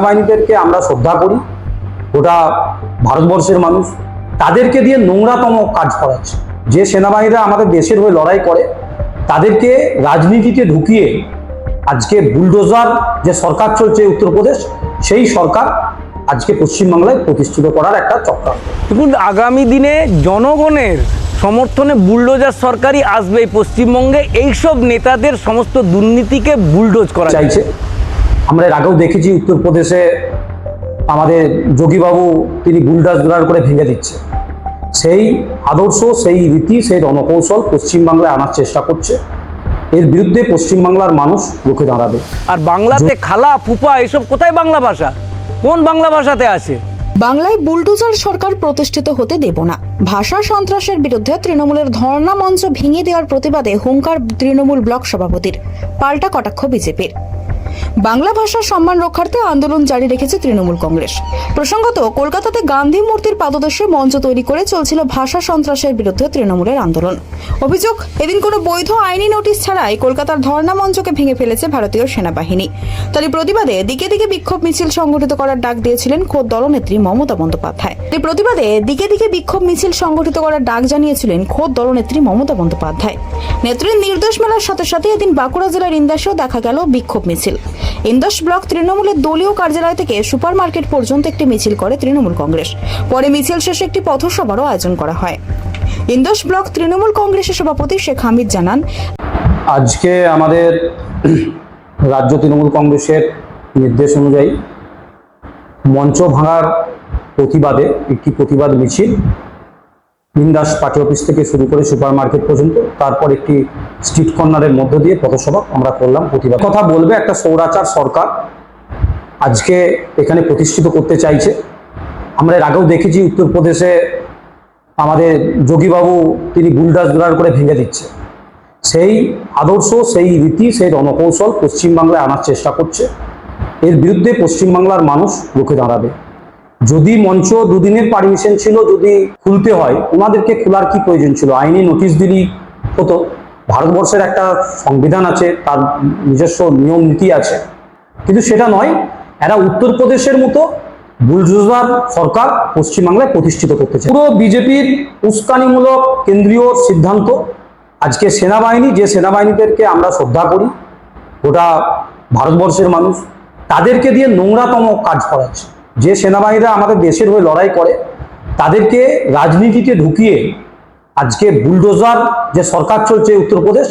সেনাবাহিনীদেরকে আমরা শ্রদ্ধা করি গোটা ভারতবর্ষের মানুষ। তাদেরকে দিয়ে নোংরাতম কাজ করাচ্ছে যে সেনাবাহিনীরা আমাদের দেশের হয়ে লড়াই করে তাদেরকে রাজনীতিতে ঢুকিয়ে আজকে বুলডোজার যে সরকার চলছে উত্তরপ্রদেশ সেই সরকার আজকে পশ্চিমবাংলায় প্রতিষ্ঠিত করার একটা চক্রান্ত। দেখুন আগামী দিনে জনগণের সমর্থনে বুলডোজার সরকারই আসবে এই পশ্চিমবঙ্গে। এইসব নেতাদের সমস্ত দুর্নীতিকে বুলডোজ করা চাইছে। আমরা এর আগেও দেখেছি উত্তরপ্রদেশে আমাদের যোগীবাবু তিনি বুলডাজদার করে ভেঙে দিচ্ছে। সেই আদর্শ সেই রীতি সেই রণকৌশল পশ্চিমবাংলায় আনার চেষ্টা করছে। এর বিরুদ্ধে পশ্চিমবাংলার মানুষ রুখে দাঁড়াবে। আর বাংলাতে খালা ফুপা এসব কোথায় বাংলা ভাষা? কোন বাংলা ভাষাতে আছে? বাংলায় বুলডোজার সরকার প্রতিষ্ঠিত হতে দেব না। ভাষা সন্ত্রাসের বিরুদ্ধে তৃণমূলের ধর্ণা মঞ্চ ভেঙে দেওয়ার প্রতিবাদে হুঙ্কার তৃণমূল ব্লক সভাপতির পাল্টা কটাক্ষ বিজেপির। বাংলা ভাষার সম্মান রক্ষার্থে আন্দোলন জারি রেখেছে তৃণমূল কংগ্রেস। প্রসঙ্গত, কলকাতাতে গান্ধী মূর্তির পাদদেশে মঞ্চ তৈরি করে চলছিল ভাষা সন্ত্রাসের বিরুদ্ধে তৃণমূলের আন্দোলন। অভিযোগ, এদিন কোনো বৈধ আইনি নোটিশ ছাড়াই কলকাতার ধর্ণা মঞ্চকে ভেঙে ফেলেছে ভারতীয় সেনাবাহিনী। তারই প্রতিবাদে দিকে দিকে বিক্ষোভ মিছিল সংগঠিত করার ডাক দিয়েছিলেন খোদ দলনেত্রী মমতা বন্দ্যোপাধ্যায়। এই প্রতিবাদে দিকে দিকে বিক্ষোভ মিছিল সংগঠিত করার ডাক জানিয়েছিলেন খোদ দলনেত্রী মমতা বন্দ্যোপাধ্যায়। নেত্রীর নির্দেশ মেলার সাথে সাথে এদিন বাঁকুড়া জেলার ইন্দাসেও দেখা গেল বিক্ষোভ মিছিল। ইন্দাস ব্লক তৃণমূলের দলীয় কার্যালয় থেকে সুপার মার্কেট পর্যন্ত একটি মিছিল করে তৃণমূল কংগ্রেস। পরে মিছিল শেষে একটি পথসভারও আয়োজন করা হয়। ইন্দাস ব্লক তৃণমূল কংগ্রেসের সভাপতি শেখ হামিদ জানান, আজকে আমাদের রাজ্য তৃণমূল কংগ্রেসের নির্দেশ অনুযায়ী মঞ্চ ভাঙার প্রতিবাদে একটি প্রতিবাদ মিছিল বিন্দাস পার্টি অফিস থেকে শুরু করে সুপার মার্কেট পর্যন্ত, তারপর একটি স্ট্রিট কর্নারের মধ্য দিয়ে পথসভা আমরা করলাম প্রতিবাদ। কথা বলবে একটা সৌরাচার সরকার, আজকে এখানে প্রতিষ্ঠিত করতে চাইছে। আমরা এর আগেও দেখেছি উত্তরপ্রদেশে আমাদের যোগীবাবু তিনি বুলডাজদার করে ভেঙে দিচ্ছে। সেই আদর্শ, সেই রীতি, সেই রণকৌশল পশ্চিমবাংলায় আনার চেষ্টা করছে। এর বিরুদ্ধে পশ্চিমবাংলার মানুষ রুখে দাঁড়াবে। যদি মঞ্চ দুদিনের পারমিশন ছিল, যদি খুলতে হয়, ওনাদেরকে খোলার কি প্রয়োজন ছিল? আইনি নোটিশ দিলেই হতো। ভারতবর্ষের একটা সংবিধান আছে, তার নিজস্ব নিয়ম নীতি আছে। কিন্তু সেটা নয়, এরা উত্তরপ্রদেশের মতো বুলডোজার সরকার পশ্চিমবাংলায় প্রতিষ্ঠিত করতে চায়। পুরো বিজেপির উস্কানিমূলক কেন্দ্রীয় সিদ্ধান্ত, আজকে সেনাবাহিনী, যে সেনাবাহিনীদেরকে আমরা শ্রদ্ধা করি, গোটা ভারতবর্ষের মানুষ, তাদেরকে দিয়ে নোংরাতম কাজ করাচ্ছে। যে সেনাবাহিনীরা আমাদের দেশের হয়ে লড়াই করে, তাদেরকে রাজনীতিতে ঢুকিয়ে আজকে বুলডোজার যে সরকার চলছে উত্তরপ্রদেশ,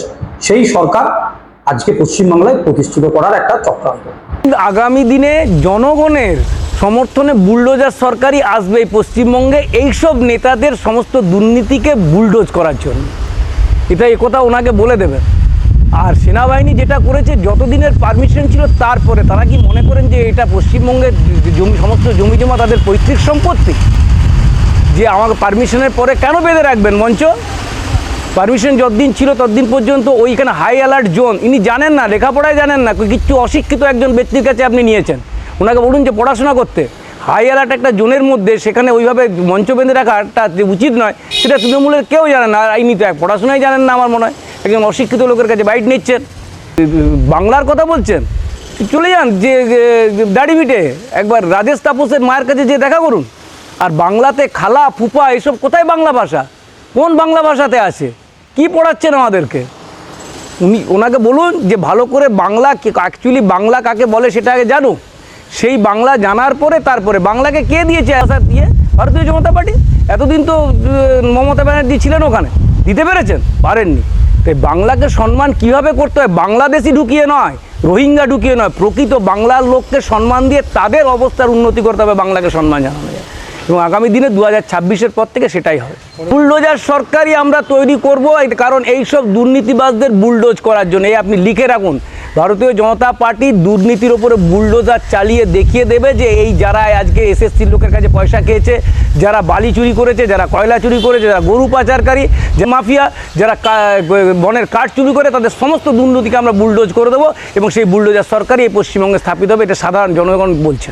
সেই সরকার আজকে পশ্চিমবাংলায় প্রতিষ্ঠিত করার একটা চক্রান্ত। আগামী দিনে জনগণের সমর্থনে বুলডোজার সরকারই আসবে এই পশ্চিমবঙ্গে এইসব নেতাদের সমস্ত দুর্নীতিকে বুলডোজ করার জন্য। এটা একথা ওনাকে বলে দেবেন। আর সেনাবাহিনী যেটা করেছে, যতদিনের পারমিশন ছিল তারপরে, তারা কি মনে করেন যে এটা পশ্চিমবঙ্গের জমি, সমস্ত জমি জমা তাদের পৈতৃক সম্পত্তি? যে আমাকে পারমিশনের পরে কেন বেঁধে রাখবেন মঞ্চ? পারমিশন যতদিন ছিল ততদিন পর্যন্ত ওইখানে হাই অ্যালার্ট জোন ইনি জানেন না, লেখাপড়ায় জানেন না, কিচ্ছু অশিক্ষিত একজন ব্যক্তির কাছে আপনি নিয়েছেন। ওনাকে বলুন যে পড়াশোনা করতে। হাই অ্যালার্ট একটা জোনের মধ্যে সেখানে ওইভাবে মঞ্চ বেঁধে রাখাটা যে উচিত নয়, সেটা তৃণমূলের কেউ জানে না। আর ইনি তো এক পড়াশোনাই জানেন না আমার মনে হয়। একজন অশিক্ষিত লোকের কাছে বাইট নিচ্ছেন। বাংলার কথা বলছেন? চলে যান যে দাড়ি মিটে। একবার রাজেশ তাপসের মায়ের কাছে যে দেখা করুন। আর বাংলাতে খালা, ফুপা, এসব কোথায় বাংলা ভাষা? কোন বাংলা ভাষাতে আছে? কি পড়াচ্ছেন আমাদেরকে? উনি, ওনাকে বলুন যে ভালো করে বাংলা অ্যাকচুয়ালি বাংলা কাকে বলে সেটা আগে জানুক। সেই বাংলা জানার পরে তারপরে বাংলাকে কে দিয়েছে আশা দিয়ে? ভারতীয় জনতা পার্টি? এতদিন তো মমতা ব্যানার্জি ছিলেন ওখানে। দিতে পেরেছেন? পারেননি। তাই বাংলাকে সম্মান কীভাবে করতে হয়? বাংলাদেশি ঢুকিয়ে নয়, রোহিঙ্গা ঢুকিয়ে নয়। প্রকৃত বাংলার লোককে সম্মান দিয়ে তাদের অবস্থার উন্নতি করতে হবে বাংলাকে সম্মান জানানো। যায় এবং আগামী দিনে দু হাজার ছাব্বিশের পর থেকে সেটাই হবে। বুলডোজার সরকারই আমরা তৈরি করব কারণ এইসব দুর্নীতিবাজদের বুলডোজ করার জন্য। এই আপনি লিখে রাখুন ভারতীয় জনতা পার্টি দুর্নীতির ওপরে বুলডোজার চালিয়ে দেখিয়ে দেবে যে এই যারা আজকে এসএসসির লোকের কাছে পয়সা খেয়েছে, যারা বালি চুরি করেছে, যারা কয়লা চুরি করেছে, যারা গরু পাচারকারী যে মাফিয়া, যারা বনের কাঠ চুরি করে, তাদের সমস্ত দুর্নীতিকে আমরা বুলডোজ করে দেবো এবং সেই বুলডোজার সরকারই এই পশ্চিমবঙ্গে স্থাপিত হবে, এটা সাধারণ জনগণ বলছে।